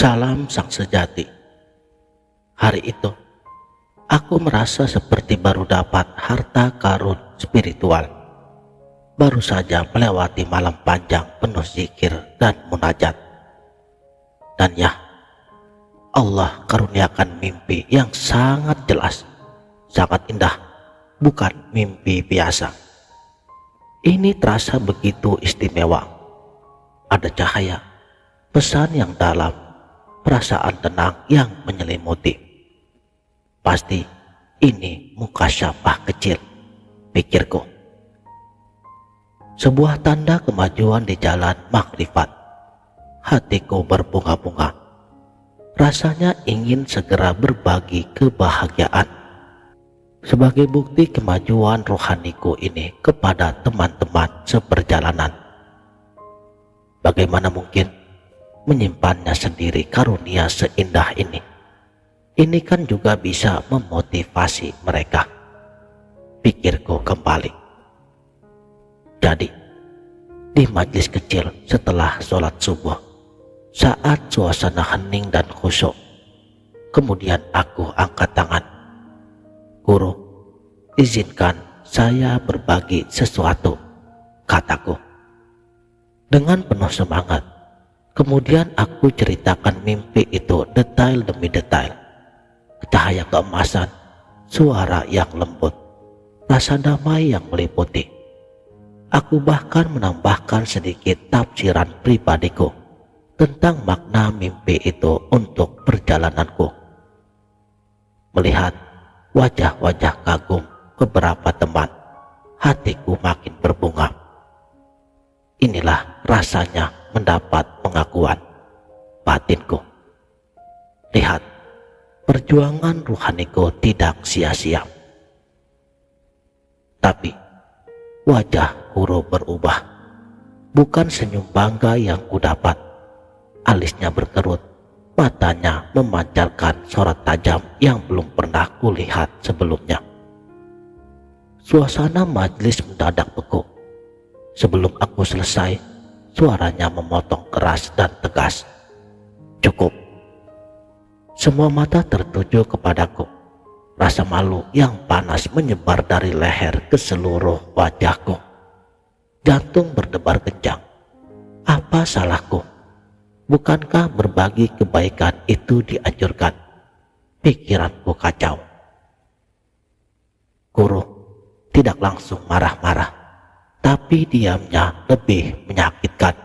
Salam sang sejati. Hari itu, aku merasa seperti baru dapat harta karun spiritual. Baru saja melewati malam panjang penuh zikir dan munajat. Dan ya, Allah karuniakan mimpi yang sangat jelas, sangat indah, bukan mimpi biasa. Ini terasa begitu istimewa. Ada cahaya, pesan yang dalam, perasaan tenang yang menyelimuti. Pasti ini muka syabah kecil, pikirku. Sebuah tanda kemajuan di jalan makrifat. Hatiku berbunga-bunga. Rasanya ingin segera berbagi kebahagiaan. Sebagai bukti kemajuan rohaniku ini kepada teman-teman seperjalanan. Bagaimana mungkin menyimpannya sendiri karunia seindah ini. Ini kan juga bisa memotivasi mereka. Pikirku kembali. Jadi, di majlis kecil setelah sholat subuh, saat suasana hening dan khusyuk, kemudian aku angkat tangan. Guru, izinkan saya berbagi sesuatu, kataku. Dengan penuh semangat, Kemudian aku ceritakan mimpi itu detail demi detail. Cahaya keemasan, suara yang lembut, rasa damai yang meliputi. Aku bahkan menambahkan sedikit tafsiran pribadiku tentang makna mimpi itu untuk perjalananku. Melihat wajah-wajah kagum beberapa teman, hatiku makin berbunga. Inilah rasanya mendapat pengakuan batinku. Lihat, perjuangan ruhaniku tidak sia-sia. Tapi, wajah guru berubah. Bukan senyum bangga yang kudapat. Alisnya berkerut, matanya memancarkan sorot tajam yang belum pernah kulihat sebelumnya. Suasana majlis mendadak beku. Sebelum aku selesai, Suaranya memotong keras dan tegas. Cukup. Semua mata tertuju kepadaku. Rasa malu yang panas menyebar dari leher ke seluruh wajahku. Jantung berdebar kencang. Apa salahku? Bukankah berbagi kebaikan itu dianjurkan? Pikiranku kacau. Guru tidak langsung marah-marah tapi diamnya lebih menyakitkan.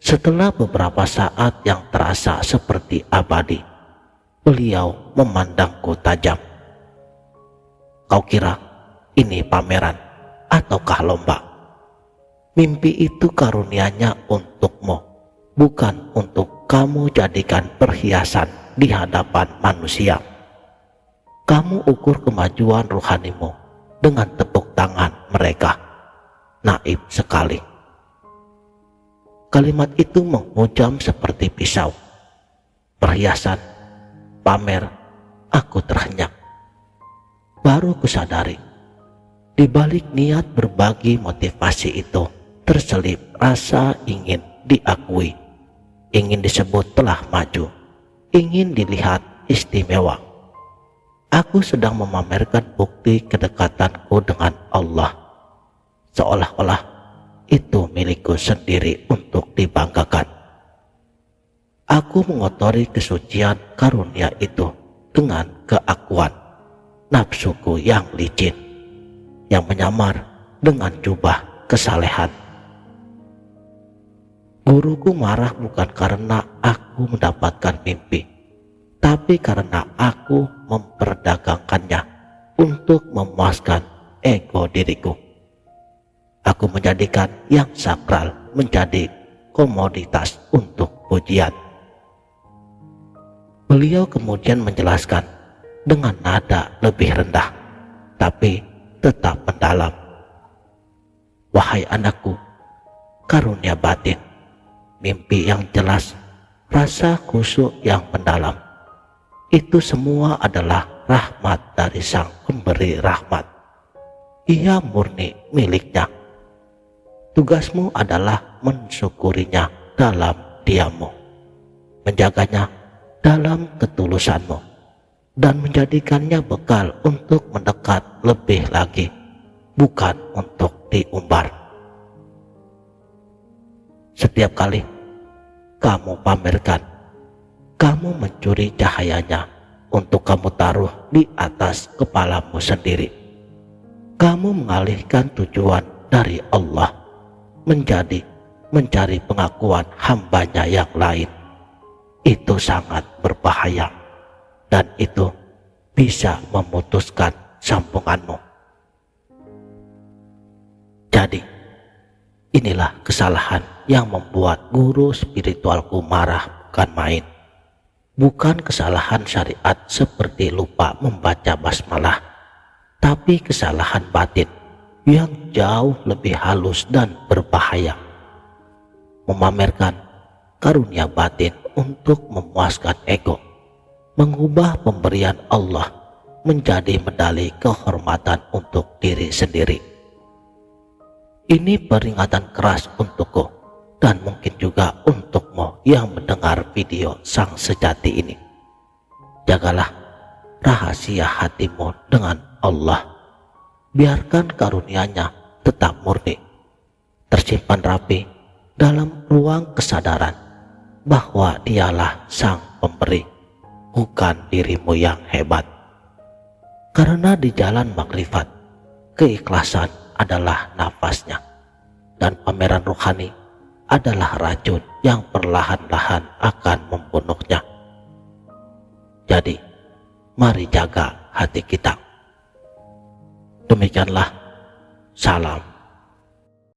Setelah beberapa saat yang terasa seperti abadi, beliau memandangku tajam. Kau kira ini pameran ataukah lomba? Mimpi itu karunianya untukmu, bukan untuk kamu jadikan perhiasan di hadapan manusia. Kamu ukur kemajuan rohanimu dengan tepuk tangan mereka. Naib sekali. Kalimat itu menghujam seperti pisau. Perhiasan, pamer, aku terhenyak. Baru kusadari, di balik niat berbagi motivasi itu terselip rasa ingin diakui, ingin disebut telah maju, ingin dilihat istimewa aku sedang memamerkan bukti kedekatanku dengan Allah. Seolah-olah itu milikku sendiri untuk dibanggakan. Aku mengotori kesucian karunia itu dengan keakuan nafsuku yang licin, yang menyamar dengan jubah kesalehan. Guruku marah bukan karena aku mendapatkan mimpi, tapi karena aku memperdagangkannya untuk memuaskan ego diriku. Aku menjadikan yang sakral menjadi komoditas untuk pujian. Beliau kemudian menjelaskan dengan nada lebih rendah, tapi tetap mendalam. Wahai anakku, karunia batin, mimpi yang jelas, rasa khusyuk yang mendalam itu semua adalah rahmat dari sang pemberi rahmat. Ia murni miliknya. Tugasmu adalah mensyukurinya dalam diamu. menjaganya dalam ketulusanmu, dan menjadikannya bekal untuk mendekat lebih lagi, bukan untuk diumbar. Setiap kali kamu pamerkan, kamu mencuri cahayanya untuk kamu taruh di atas kepalamu sendiri. Kamu mengalihkan tujuan dari Allah menjadi mencari pengakuan hambanya yang lain. Itu sangat berbahaya dan itu bisa memutuskan sambunganmu. Jadi, inilah kesalahan yang membuat guru spiritualku marah bukan main. Bukan kesalahan syariat seperti lupa membaca basmalah, tapi kesalahan batin yang jauh lebih halus dan berbahaya. Memamerkan karunia batin untuk memuaskan ego, mengubah pemberian Allah menjadi medali kehormatan untuk diri sendiri. Ini peringatan keras untukku dan mungkin juga untukmu yang mendengar video sang sejati ini. Jagalah rahasia hatimu dengan Allah. Biarkan karunia-Nya tetap murni, tersimpan rapi dalam ruang kesadaran bahwa dialah sang pemberi, bukan dirimu yang hebat. Karena di jalan makrifat, keikhlasan adalah nafasnya, dan pameran rohani adalah racun yang perlahan-lahan akan membunuhnya. Jadi, mari jaga hati kita. Demikianlah, salam